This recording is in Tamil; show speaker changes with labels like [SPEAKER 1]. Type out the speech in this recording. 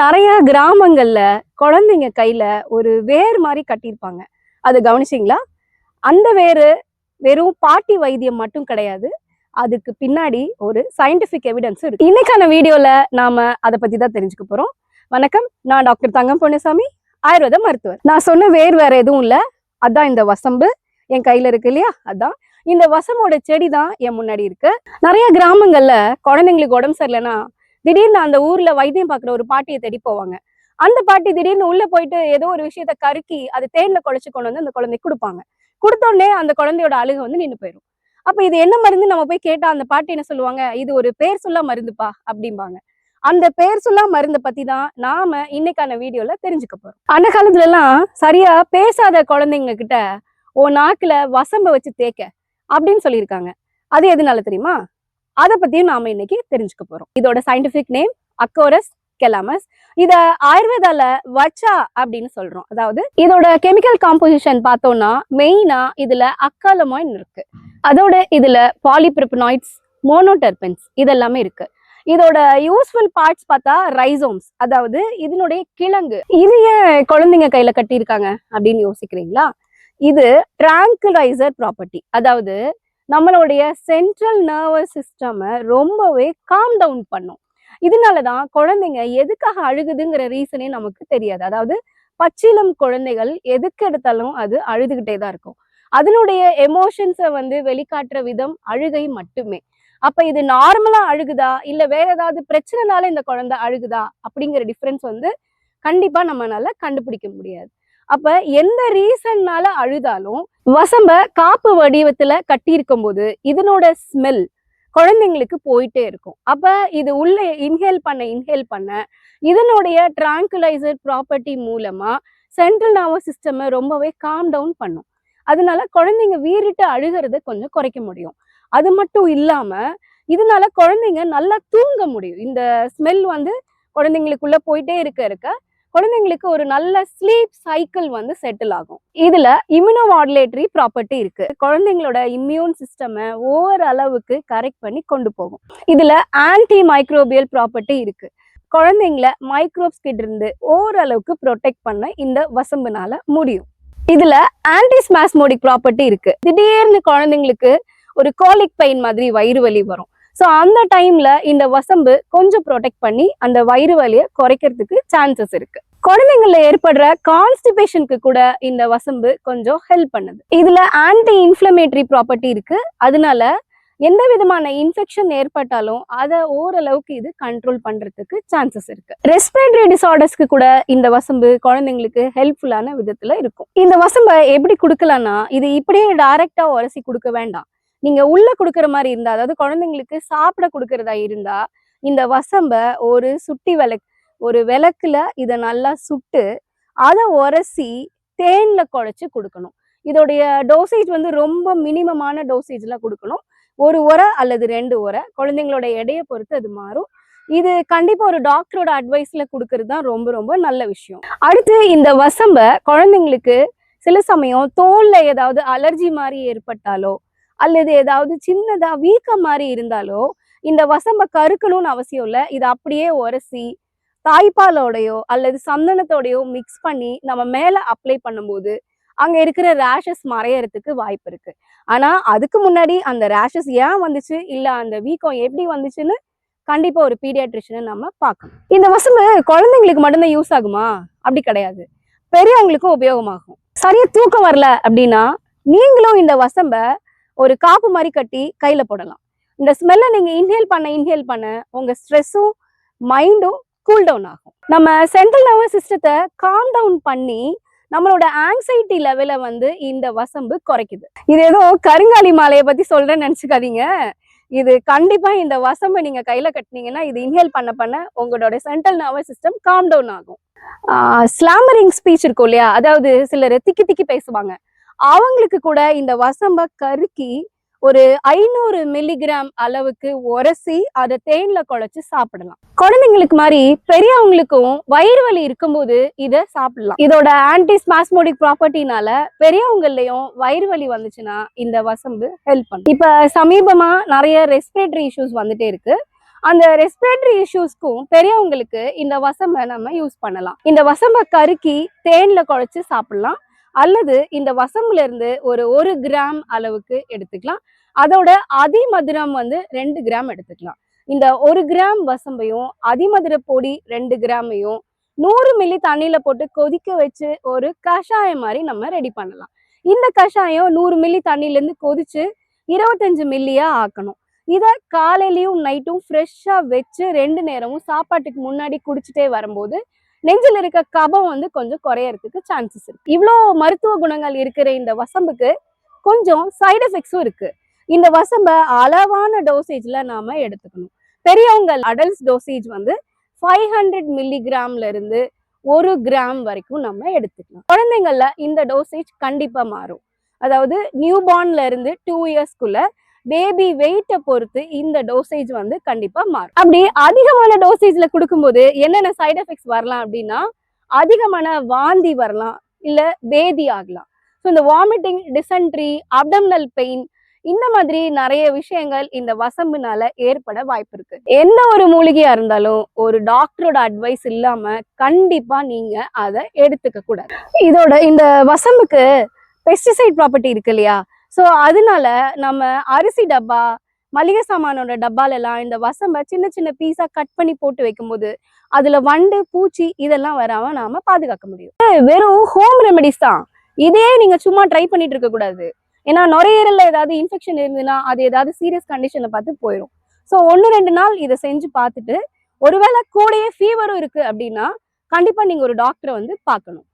[SPEAKER 1] நிறைய கிராமங்கள்ல குழந்தைங்க கையில ஒரு வேர் மாதிரி கட்டியிருப்பாங்க. அது கவனிச்சிங்களா? அந்த வேறு வெறும் பாட்டி வைத்தியம் மட்டும் கிடையாது. அதுக்கு பின்னாடி ஒரு சயின்டிபிக் எவிடன்ஸ் இருக்கு. இன்னைக்கான வீடியோல நாம அதை பத்தி தான் தெரிஞ்சுக்க போறோம். வணக்கம். நான் டாக்டர் தங்கம் பொன்னிசாமி ஆயுர்வேத மருத்துவர். நான் சொன்ன வேர் வேற எதுவும் இல்ல. அதான் இந்த வசம்பு. என் கையில இருக்கு இல்லையா? அதான். இந்த வசமோட செடி தான் என் முன்னாடி இருக்கு. நிறைய கிராமங்கள்ல குழந்தைங்களுக்கு உடம்பு சரியில்லைன்னா திடீர்னு அந்த ஊர்ல வைத்தியம் பார்க்குற ஒரு பாட்டியை தேடி போவாங்க. அந்த பாட்டி திடீர்னு உள்ள போயிட்டு ஏதோ ஒரு விஷயத்த கருக்கி அது தேன்ல குழைச்சு கொண்டு வந்து அந்த குழந்தைக்கு கொடுப்பாங்க. கொடுத்தோடனே அந்த குழந்தையோட அழுகை வந்து நின்று போயிடும் அப்ப இது என்ன மருந்து? நம்ம போய் கேட்டா அந்த பாட்டி என்ன சொல்லுவாங்க? இது ஒரு பேர் சொல்லா மருந்துப்பா அப்படிம்பாங்க. அந்த பேர் சொல்லா மருந்தை பத்தி தான் நாம இன்னைக்கான வீடியோல தெரிஞ்சுக்க போறோம். அந்த காலத்துல எல்லாம் சரியா பேசாத குழந்தைங்க கிட்ட ஓ நாக்குல வசம்ப வச்சு தேக்க அப்படின்னு சொல்லியிருக்காங்க. அது எதனால தெரியுமா? அதை பத்தியும் நாம இன்னைக்கு தெரிஞ்சுக்க போறோம். இதோட சயின்டிபிக் நேம் அக்கோரஸ் கெலாமஸ் இத ஆயுர்வேதால வச்சா அப்படின்னு சொல்றோம். அதாவது இதோட கெமிக்கல் காம்போசிஷன் பார்த்தோம்னா மெயினா இதுல அக்காலமாயின் இருக்கு. அதோட இதுல பாலிபிரிப்பனாய்ட்ஸ் மோனோடெர்பன்ஸ் இதெல்லாமே இருக்கு. இதோட யூஸ்ஃபுல் பார்ட்ஸ் பார்த்தா ரைசோம்ஸ் அதாவது இதனுடைய கிழங்கு. இது ஏன் குழந்தைங்க கையில கட்டியிருக்காங்க அப்படின்னு யோசிக்கிறீங்களா? இது டிராங்குலைசர் ப்ராப்பர்ட்டி அதாவது நம்மளுடைய சென்ட்ரல் நர்வஸ் சிஸ்டமை ரொம்பவே காம் டவுன் பண்ணும். இதனால தான் குழந்தைங்க எதுக்காக அழுகுதுங்கிற ரீசனே நமக்கு தெரியாது. அதாவது பச்சிலம் குழந்தைகள் எதுக்கு எடுத்தாலும் அது அழுதுகிட்டே தான் இருக்கும். அதனுடைய எமோஷன்ஸை வந்து வெளிக்காட்டுற விதம் அழுகை மட்டுமே. அப்ப இது நார்மலா அழுகுதா? இல்ல வேற ஏதாவது பிரச்சனைனால இந்த குழந்தை அழுகுதா? அப்படிங்கிற டிஃப்ரென்ஸ் வந்து கண்டிப்பா நம்மளால கண்டுபிடிக்க முடியாது. அப்ப எந்த ரீசன்னால அழுதாலும் வசம்ப காப்பு வடிவத்துல கட்டியிருக்கும் போது இதனோட ஸ்மெல் குழந்தைங்களுக்கு போயிட்டே இருக்கும். அப்ப இது உள்ள இன்ஹேல் பண்ண இன்ஹேல் பண்ண இதனுடைய டிராங்குலைசர் ப்ராப்பர்ட்டி மூலமா சென்ட்ரல் நர்வஸ் சிஸ்டமை ரொம்பவே காம் டவுன் பண்ணும். அதனால குழந்தைங்க வீறிட்டு அழுகிறத கொஞ்சம் குறைக்க முடியும். அது மட்டும் இல்லாம இதனால குழந்தைங்க நல்லா தூங்க முடியும். இந்த ஸ்மெல் வந்து குழந்தைங்களுக்குள்ள போயிட்டே இருக்க இருக்க குழந்தைங்களுக்கு ஒரு நல்ல ஸ்லீப் சைக்கிள் வந்து செட்டில் ஆகும். இதுல இம்யூனோமாடுலேட்டரி ப்ராப்பர்ட்டி இருக்கு. குழந்தைங்களோட இம்யூன் சிஸ்டமை ஓவர் அளவுக்கு கரெக்ட் பண்ணி கொண்டு போகும். இதுல ஆன்டி மைக்ரோபியல் ப்ராப்பர்ட்டி இருக்கு. குழந்தைங்கள மைக்ரோப்ஸ் கிட்ட இருந்து ஓரளவுக்கு ப்ரொடெக்ட் பண்ண இந்த வசம்புனால முடியும். இதுல ஆன்டி ஸ்மாஸ்மோடிக் ப்ராப்பர்ட்டி இருக்கு. திடீர்னு குழந்தைங்களுக்கு ஒரு காலிக் பெயின் மாதிரி வயிறு வலி வரும். ஸோ அந்த டைம்ல இந்த வசம்பு கொஞ்சம் ப்ரொடெக்ட் பண்ணி அந்த வயிறு வலியை குறைக்கிறதுக்கு சான்சஸ் இருக்கு. குழந்தைங்கள்ல ஏற்படுற கான்ஸ்டிபேஷனுக்கு கூட இந்த வசம்பு கொஞ்சம் ஹெல்ப் பண்ணுது. இதுல ஆன்டி இன்ஃப்ளமேட்டரி ப்ராப்பர்ட்டி இருக்கு. அதனால எந்த விதமான இன்ஃபெக்ஷன் ஏற்பட்டாலும் அதை ஓரளவுக்கு இது கண்ட்ரோல் பண்றதுக்கு சான்சஸ் இருக்கு. ரெஸ்பிரேட்டரி டிசார்டர்ஸ்க்கு கூட இந்த வசம்பு குழந்தைங்களுக்கு ஹெல்ப்ஃபுல்லான விதத்துல இருக்கும். இந்த வசம்பை எப்படி கொடுக்கலாம்னா இது இப்படியே டைரக்டா உரசி கொடுக்க வேண்டாம். நீங்க உள்ள கொடுக்குற மாதிரி இருந்தா அதாவது குழந்தைங்களுக்கு சாப்பிட கொடுக்கறதா இருந்தா இந்த வசம்ப ஒரு சுட்டி விளக்கு ஒரு விளக்குல இதை நல்லா சுட்டு அதை உரசி தேன்ல குழைச்சு கொடுக்கணும். இதோடைய டோசேஜ் வந்து ரொம்ப மினிமமான டோசேஜ்ல கொடுக்கணும். ஒரு உரை அல்லது ரெண்டு உரை குழந்தைங்களோட எடையை பொறுத்து அது மாறும். இது கண்டிப்பா ஒரு டாக்டரோட அட்வைஸ்ல கொடுக்கறது தான் ரொம்ப ரொம்ப நல்ல விஷயம். அடுத்து இந்த வசம்ப குழந்தைங்களுக்கு சில சமயம் தோல்ல ஏதாவது அலர்ஜி மாதிரி ஏற்பட்டாலோ அல்லது ஏதாவது சின்னதா வீக்கம் மாதிரி இருந்தாலோ இந்த வசம்ப கருக்கணும்னு அவசியம் இல்லை. இதை அப்படியே உரசி தாய்ப்பாலோடையோ அல்லது சந்தனத்தோடையோ மிக்ஸ் பண்ணி நம்ம மேலே அப்ளை பண்ணும்போது அங்கே இருக்கிற ரேஷஸ் மறையறதுக்கு வாய்ப்பு இருக்கு. ஆனால் அதுக்கு முன்னாடி அந்த ரேஷஸ் ஏன் வந்துச்சு? இல்லை அந்த வீக்கம் எப்படி வந்துச்சுன்னு கண்டிப்பாக ஒரு பீடியாட்ரிஷனை நம்ம பார்க்கணும். இந்த வசம்பு குழந்தைங்களுக்கு மட்டும்தான் யூஸ் ஆகுமா? அப்படி கிடையாது. பெரியவங்களுக்கும் உபயோகமாகும். சரியா தூக்கம் வரல அப்படின்னா நீங்களும் இந்த வசம்பை ஒரு காப்பு மாதிரி கட்டி கையில போடலாம். இந்த ஸ்மெல்லை நீங்க இன்ஹேல் பண்ண இன்ஹேல் பண்ண உங்க ஸ்ட்ரெஸ்ஸும் மைண்டும் கூல் டவுன் ஆகும். நம்ம சென்ட்ரல் நர்வஸ் சிஸ்டத்தை காம் டவுன் பண்ணி நம்மளோட ஆங்ஸைட்டி லெவலை வந்து இந்த வசம்பு குறைக்குது. இது ஏதோ கருங்காலி மாலையை பத்தி சொல்றேன்னு நினைச்சுக்காதீங்க. இது கண்டிப்பா இந்த வசம்பை நீங்க கையில கட்டினீங்கன்னா இது இன்ஹேல் பண்ண பண்ண உங்களோட central nervous system calm down ஆகும். ஸ்லாமரிங் ஸ்பீச் இருக்கும் இல்லையா? அதாவது சிலர் திக்கி திக்கி பேசுவாங்க. அவங்களுக்கு கூட இந்த வசம்ப கருக்கி ஒரு ஐநூறு மில்லிகிராம் அளவுக்கு உரசி அதை தேன்ல குழைச்சு சாப்பிடலாம். குழந்தைங்களுக்கு மாதிரி பெரியவங்களுக்கும் வயிறு வலி இருக்கும்போது இதை சாப்பிடலாம். இதோட ஆன்டி ஸ்மாஸ்மோடிக் ப்ராப்பர்ட்டினால பெரியவங்களையும் வயிறு வலி வந்துச்சுன்னா இந்த வசம்பு ஹெல்ப் பண்ணும். இப்ப சமீபமா நிறைய ரெஸ்பிரேட்டரி இஷ்யூஸ் வந்துட்டே இருக்கு. அந்த ரெஸ்பிரேட்டரி இஷ்யூஸ்க்கும் பெரியவங்களுக்கு இந்த வசம்பை நம்ம யூஸ் பண்ணலாம். இந்த வசம்பை கருக்கி தேன்ல குழைச்சு சாப்பிடலாம். அல்லது இந்த வசம்புல இருந்து ஒரு ஒரு கிராம் அளவுக்கு எடுத்துக்கலாம். அதோட அதிமதுரம் வந்து ரெண்டு கிராம் எடுத்துக்கலாம். இந்த ஒரு கிராம் வசம்பையும் அதிமதுர பொடி ரெண்டு கிராமையும் நூறு மில்லி தண்ணியில போட்டு கொதிக்க வச்சு ஒரு கஷாயம் மாதிரி நம்ம ரெடி பண்ணலாம். இந்த கஷாயம் நூறு மில்லி தண்ணியில இருந்து கொதிச்சு இருபத்தஞ்சு மில்லியா ஆக்கணும். இதை காலையிலையும் நைட்டும் ஃப்ரெஷ்ஷாக வச்சு ரெண்டு நேரமும் சாப்பாட்டுக்கு முன்னாடி குடிச்சிட்டே வரும்போது நெஞ்சில் இருக்க கபம் வந்து கொஞ்சம் குறையறதுக்கு சான்சஸ் இருக்கு. இவ்வளோ மருத்துவ குணங்கள் இருக்கிற இந்த வசம்புக்கு கொஞ்சம் சைடு எஃபெக்ட்ஸும் இருக்கு. இந்த வசம்பை அளவான டோசேஜ்ல நாம எடுத்துக்கணும். பெரியவங்க அடல்ட்ஸ் டோசேஜ் வந்து ஃபைவ் ஹண்ட்ரட் மில்லிகிராம்ல இருந்து ஒரு கிராம் வரைக்கும் நம்ம எடுத்துக்கலாம். குழந்தைங்கள்ல இந்த டோசேஜ் கண்டிப்பா மாறும். அதாவது நியூபார்ன்ல இருந்து டூ இயர்ஸ்க்குள்ள பேபி வெயிட்டை பொறுத்து இந்த டோசேஜ் வந்து கண்டிப்பா மாறும். அப்படி அதிகமான டோசேஜ்ல கொடுக்கும்போது என்னென்ன சைடு எஃபெக்ட்ஸ் வரலாம் அப்படின்னா அதிகமான வாந்தி வரலாம் இல்ல பேதி ஆகலாம். ஸோ இந்த வாமிட்டிங் டிசென்ட்ரி அப்டம்னல் பெயின் இந்த மாதிரி நிறைய விஷயங்கள் இந்த வசம்புனால ஏற்பட வாய்ப்பு இருக்கு. எந்த ஒரு மூலிகையா இருந்தாலும் ஒரு டாக்டரோட அட்வைஸ் இல்லாம கண்டிப்பா நீங்க அதை எடுத்துக்க கூடாது. இதோட இந்த வசம்புக்கு பெஸ்டிசைட் ப்ராப்பர்ட்டி இருக்கு இல்லையா? ஸோ அதனால நம்ம அரிசி டப்பா மளிகை சாமானோட டப்பாலெல்லாம் இந்த வசம்பை சின்ன சின்ன பீஸா கட் பண்ணி போட்டு வைக்கும்போது அதுல வண்டு பூச்சி இதெல்லாம் வராம நாம பாதுகாக்க முடியும். வெறும் ஹோம் ரெமெடிஸ் தான். இதே நீங்க சும்மா ட்ரை பண்ணிட்டு இருக்க கூடாது. ஏன்னா நுரையீரல்ல ஏதாவது இன்ஃபெக்ஷன் இருந்ததுன்னா அது ஏதாவது சீரியஸ் கண்டிஷனை பார்த்து போயிடும் ஸோ ஒன்று ரெண்டு நாள் இதை செஞ்சு பார்த்துட்டு ஒருவேளை கூடயே ஃபீவரும் இருக்கு அப்படின்னா கண்டிப்பா நீங்க ஒரு டாக்டரை வந்து பார்க்கணும்.